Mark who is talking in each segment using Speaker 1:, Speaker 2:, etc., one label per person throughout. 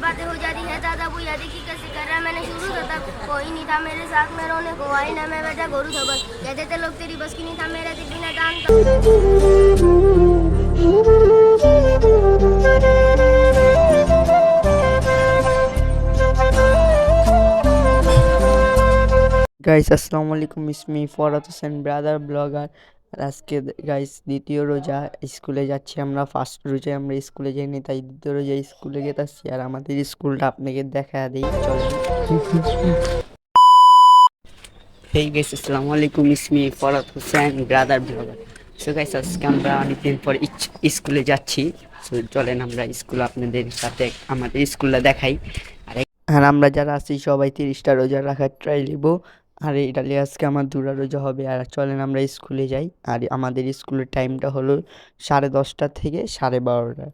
Speaker 1: बातें हो जाती है। दादा, वो याद की कैसे कर रहा है। मैंने शुरू तो तक कोई नहीं था मेरे साथ, में रोने को आई ना, मैं बैठा गोरू था बस। कहते थे, लोग तेरी बस की नहीं था, मेरा दिल बिना दान
Speaker 2: गाइस अस्सलाम वालेकुम इसमें मी फरहत हुसैन ब्रदर ब्लॉगर আজকে গাইস দ্বিতীয় রোজা স্কুলে যাচ্ছি আমরা। ফার্স্ট রোজায় আমরা স্কুলে যাইনি তাই দ্বিতীয় রোজা স্কুলে গিয়ে গেতাছি আর আমাদের স্কুলটা আপনাকে দেখা দিই চলেন। গাইস আসসালামু আলাইকুম ইসমি Farhat Hossain brother blogger so guys আজকে আমরা অনেকদিন পর স্কুলে যাচ্ছি। So, চলেন আমরা স্কুল আপনাদের সাথে আমাদের স্কুলটা দেখাই। আর আমরা যারা আছি সবাই তিরিশটা রোজা রাখার ট্রাই নিব। আর এটা নিয়ে আজকে আমার দুরারোজা হবে। আর চলেন আমরা স্কুলে যাই। আর আমাদের স্কুলের টাইমটা হলো সাড়ে দশটা থেকে সাড়ে বারোটা।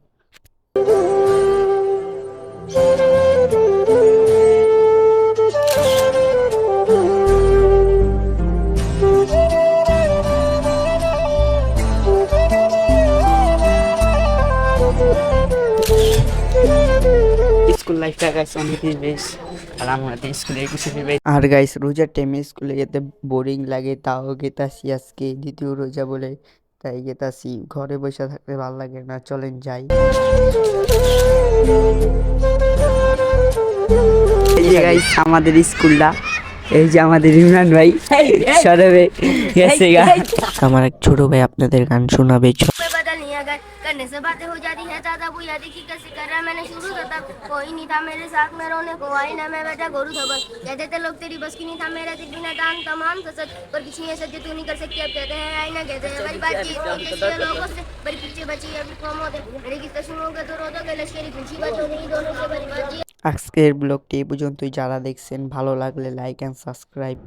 Speaker 2: স্কুল লাইফটা গাইস অনেক বেশ আর আমাদের স্কুলে কিছু আর গাইস রোজার টাইমে স্কুলে যেতে বোরিং লাগে তাও গেতাছি আজকে দ্বিতীয় রোজা বলে। তাই গেতাছি ঘরে বসে থাকতে ভালো লাগে না চলেন যাই। এই যে গাইস আমাদের স্কুলটা এই যে আমাদের ইমরান ভাই সরবে গেছে গা। আমার এক ছোট ভাই আপনাদের গান শোনাবে
Speaker 1: पे बदल नहीं अगर करने से बातें हो जाती है दादा वो याद की कैसे कर रहा मैंने शुरू था तब कोई नहीं था मेरे साथ में रोने को आई ना मैं बेटा गोरू था बस कहते थे लोग तेरी बस की नहीं था मेरा दिल बिना दान तमाम था सच पर किसी ने सच तू नहीं कर सकती अब कहते हैं आई ना कहते हैं बड़ी बातचीत की कैसी है लोगों से बड़ी पीछे बची अभी कम होते मेरी किस्ता सुनोगे तो रोदोगे लश्करी खुशी बचो नहीं दोनों से बड़ी बातचीत
Speaker 2: আজকের ব্লগটি এই পর্যন্তই যারা দেখছেন ভালো লাগলে লাইক অ্যান্ড সাবস্ক্রাইব